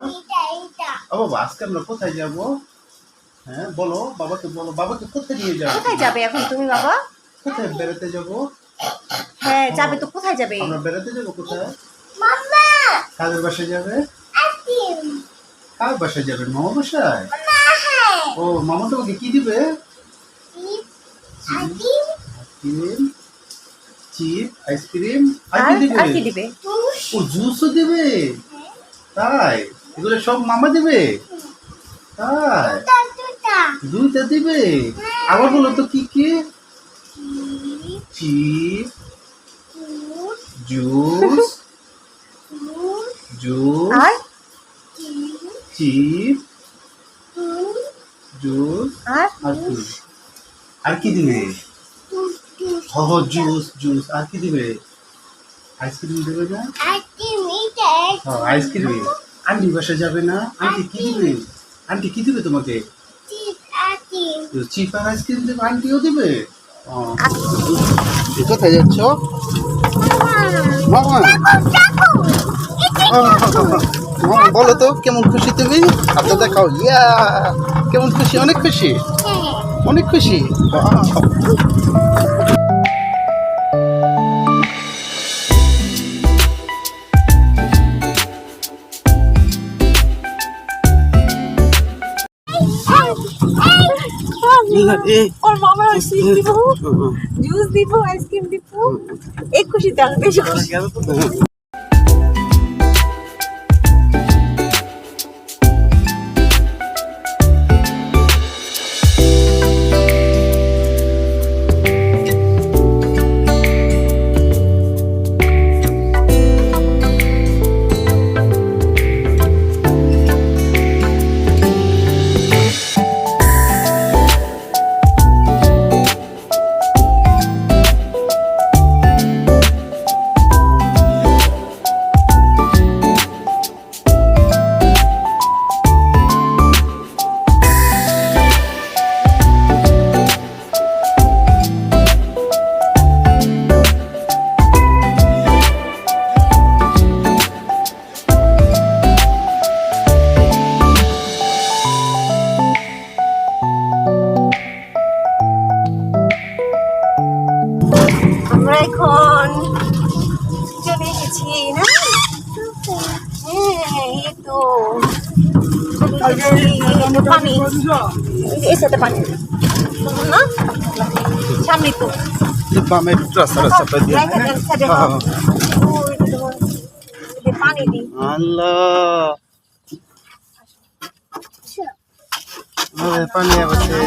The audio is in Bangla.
এটা এটা বাবা আজকে আমরা কোথায় যাব? হ্যাঁ বলো বাবাকে বলো। বাবাকে কোথায় নিয়ে যাব? কোথায় যাবে এখন তুমি বাবা? কোথায় বেড়াতে যাব? হ্যাঁ যাবে তো কোথায় যাবে? আমরা বেড়াতে যাব কোথায়? মাম্মা! কাদের বাসায় যাবে? কার বাসায় যাবেন মামা বাসায়? হ্যাঁ। ও মামা তোমাকে কি দিবে? Chip ice cream. আর কি দিবে? ও জুসও দিবে? তাই? এগুলো সব মামা দিবে? তাই? দুইটা দিবে? আবার বলো তো কি কি? Chip juice. জুস। আর? Chip juice. আর? আর কি? আর কি দিবে? তুষ তুষ হ হ জুস জুস। আর কি দিবে? আইসক্রিম দেবে না? এটা হ্যাঁ আইসক্রিম। আন্টি বাসা যাবে না? আন্টি কি দিবে? আন্টি কি দিবে তোমাকে? চিপ আর আইসক্রিম দেবে আন্টিও দিবে? কোথায় যাচ্ছ? মামা। মামা। বলো তো কেমন খুশি তুমি? হাতটা দেখাও। ইয়া কেমন খুশি? অনেক খুশি? অনেক খুশি? ওর মামার আইসক্রিম দিব। জুস দিব আইসক্রিম দিব। এই খুশিতে আমি আমরা এখন চলে এসেছি না? হ্যাঁ তো। পানি এই পানি না? সামনে তো। বামে রাস্তা রাস্তা দিয়ে হ্যাঁ, পানি দিই আল্লাহ। পানি আছে